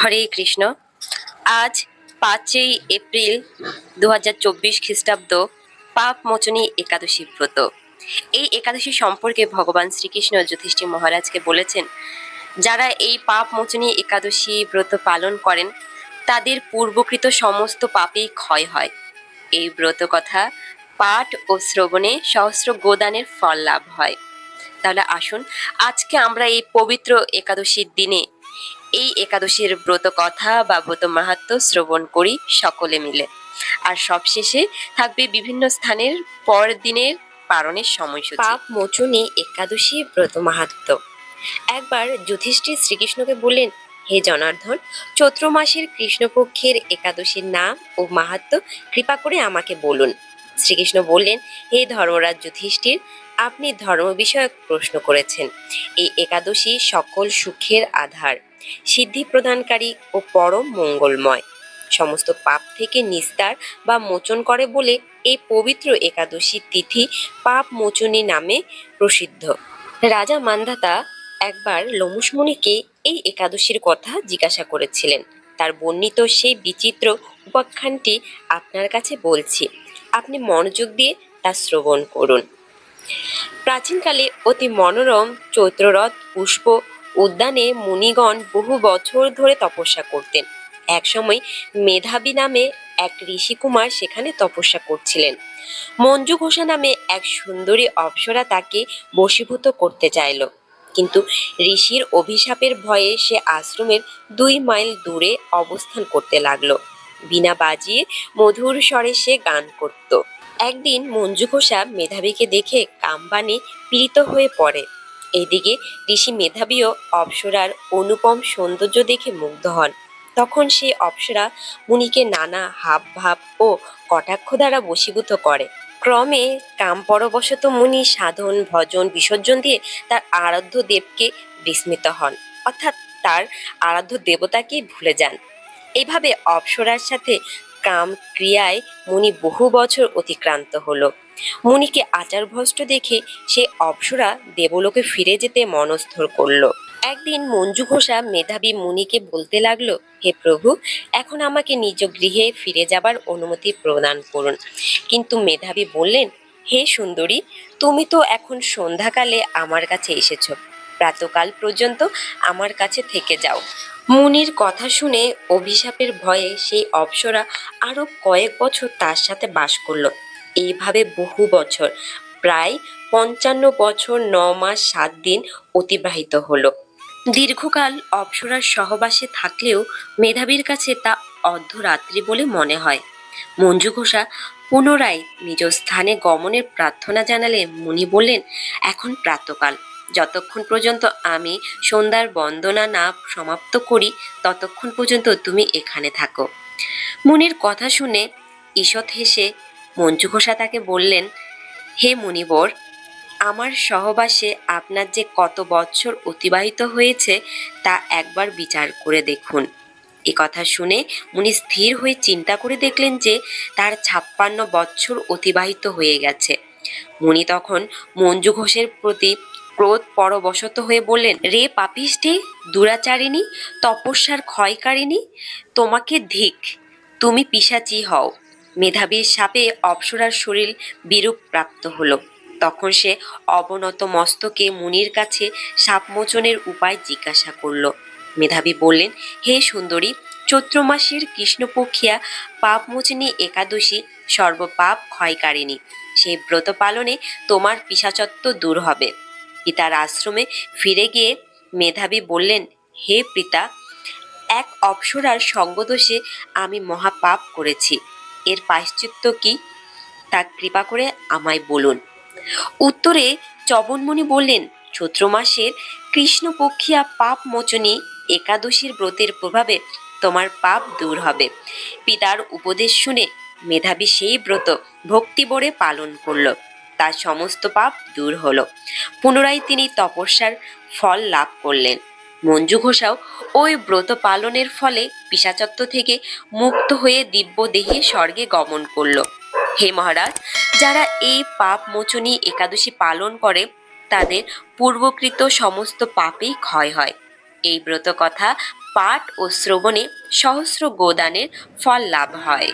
হরে কৃষ্ণ। আজ পাঁচই এপ্রিল দু হাজার চব্বিশ খ্রিস্টাব্দ, পাপ মোচনী একাদশী ব্রত। এই একাদশী সম্পর্কে ভগবান শ্রীকৃষ্ণ যুধিষ্ঠির মহারাজকে বলেছেন, যারা এই পাপ মোচনী একাদশী ব্রত পালন করেন, তাদের পূর্বকৃত সমস্ত পাপেই ক্ষয় হয়। এই ব্রত কথা পাঠ ও শ্রবণে সহস্র গোদানের ফল লাভ হয়। তাহলে আসুন, আজকে আমরা এই পবিত্র একাদশীর দিনে এই একাদশীর ব্রত কথা বা ব্রত মাহাত্ম শ্রবণ করি সকলে মিলে। আর সবশেষে থাকবে বিভিন্ন স্থানের পর দিনের পালনের সময়সূচি। পাপ মোচনী একাদশী ব্রত মাহাত্ম। একবার যুধিষ্ঠির শ্রীকৃষ্ণকে বললেন, হে জনার্দন, চৈত্র মাসের কৃষ্ণপক্ষের একাদশীর নাম ও মাহাত্ম কৃপা করে আমাকে বলুন। শ্রীকৃষ্ণ বললেন, হে ধর্মরাজ যুধিষ্ঠির, আপনি ধর্ম বিষয়ক প্রশ্ন করেছেন। এই একাদশী সকল সুখের আধার। সিদ্ধি প্রদানকারী ও পরম মঙ্গলময়। সমস্ত পাপ থেকে নিস্তার বা মোচন করে বলে এই পবিত্র একাদশী তিথি পাপ মোচনী নামে প্রসিদ্ধ। রাজা মান্ধাতা একবার লোমুসমুনিকে এই একাদশীর কথা জিজ্ঞাসা করেছিলেন। তার বর্ণিত সেই বিচিত্র উপাখ্যানটি আপনার কাছে বলছি, আপনি মনোযোগ দিয়ে তা শ্রবণ করুন। প্রাচীনকালে অতি মনোরম চৈত্ররথ, পুষ্প উদ্যানে মুনিগণ বহু বছর ধরে তপস্যা করতেন। একসময় মেধাবী নামে এক ঋষিকুমার সেখানে তপস্যা করছিলেন। মঞ্জু ঘোষা নামে এক সুন্দরী অপ্সরা তাকে বশীভূত করতে চাইল। কিন্তু ঋষির অভিশাপের ভয়ে সে আশ্রমের দুই মাইল দূরে অবস্থান করতে লাগল। বিনা বাজিয়ে মধুর স্বরে সে গান করত। একদিন মঞ্জু ঘোষা মেধাবীকে দেখে কামবানে পীড়িত হয়ে পড়ে। এদিকে ঋষি মেধাবীও অপ্সরার অনুপম সৌন্দর্য দেখে মুগ্ধ হন। তখন সেই অপ্সরা মুনিকে নানা হাব ভাব ও কটাক্ষ দ্বারা বশীভূত করে। ক্রমে কামপরবশত মুনি সাধন, ভজন, বিসর্জন দিয়ে তার আরাধ্য দেবকে বিস্মিত হন। অর্থাৎ তার আরাধ্য দেবতাকে ভুলে যান। এইভাবে অপ্সরার সাথে কাম ক্রিয়ায় মুনি বহু বছর অতিক্রান্ত হলো। মুনিকে আচারভ্রষ্ট দেখে সে অপ্সরা দেবলোকে ফিরে যেতে মনস্থর করল। একদিন মঞ্জু ঘোষা মেধাবী মুনিকে বলতে লাগল, হে প্রভু, এখন আমাকে নিজ গৃহে ফিরে যাবার অনুমতি প্রদান করুন। কিন্তু মেধাবী বললেন, হে সুন্দরী, তুমি তো এখন সন্ধ্যাকালে আমার কাছে এসেছ। প্রাতকাল পর্যন্ত আমার কাছে থেকে যাও। মুনির কথা শুনে অভিশাপের ভয়ে সেই অপ্সরা আরও কয়েক বছর তার সাথে বাস করল। এইভাবে বহু বছর, প্রায় পঞ্চান্ন বছর ন মাস সাত দিন অতিবাহিত হলো। দীর্ঘকাল অপ্সরার সহবাসে থাকলেও মেধাবীর কাছে তা অর্ধরাত্রি বলে মনে হয়। মঞ্জু ঘোষা পুনরায় নিজ স্থানে গমনের প্রার্থনা জানালে মুনি বললেন, এখন প্রাতকাল। যতক্ষণ পর্যন্ত আমি সন্ধ্যার বন্দনা না সমাপ্ত করি, ততক্ষণ পর্যন্ত তুমি এখানে থাকো। মুনির কথা শুনে ঈষৎ হেসে মঞ্জু ঘোষা তাকে বললেন, হে মুনিবর, আমার সহবাসে আপনার যে কত বৎসর অতিবাহিত হয়েছে তা একবার বিচার করে দেখুন। এ কথা শুনে মুনি স্থির হয়ে চিন্তা করে দেখলেন যে তার ছাপ্পান্ন বৎসর অতিবাহিত হয়ে গেছে। মুনি তখন মঞ্জু ঘোষের প্রতি ক্রোধ পরবশত হয়ে বললেন, রে পাপিষ্ঠে, দুরাচারিণী, তপস্যার ক্ষয়কারিণী, তোমাকে ধিক, তুমি পিসাচি হও। মেধাবীর সাপে অপ্সরার শরীর বিরূপ প্রাপ্ত হলো। তখন সে অবনত মস্তকে মুনির কাছে সাপমোচনের উপায় জিজ্ঞাসা করল। মেধাবী বললেন, হে সুন্দরী, চৈত্র মাসের কৃষ্ণপক্ষিয়া পাপমোচনী একাদশী সর্বপাপ ক্ষয়কারিণী। সেই ব্রত পালনে তোমার পিসাচত্ব দূর হবে। পিতার আশ্রমে ফিরে গিয়ে মেধাবী বললেন, হে পিতা, এক অপ্সরার সঙ্গদোষে আমি মহাপাপ করেছি। এর পাশ্চিত্য কি? তা কৃপা করে আমায় বলুন। উত্তরে চবনমণি বললেন, চৈত্র মাসের কৃষ্ণপক্ষিয়া পাপ মোচনী একাদশীর ব্রতের প্রভাবে তোমার পাপ দূর হবে। পিতার উপদেশ শুনে মেধাবী সেই ব্রত ভক্তিবরে পালন করল। তার সমস্ত পাপ দূর হলো। পুনরায় তিনি তপস্যার ফল লাভ করলেন। মঞ্জু ঘোষাও ওই ব্রত পালনের ফলে পিসাচত্ব থেকে মুক্ত হয়ে দিব্য দেহে স্বর্গে গমন করল। হে মহারাজ, যারা এই পাপ মোচনী একাদশী পালন করে, তাদের পূর্বকৃত সমস্ত পাপেই ক্ষয় হয়। এই ব্রত কথা পাঠ ও শ্রবণে সহস্র গোদানের ফল লাভ হয়।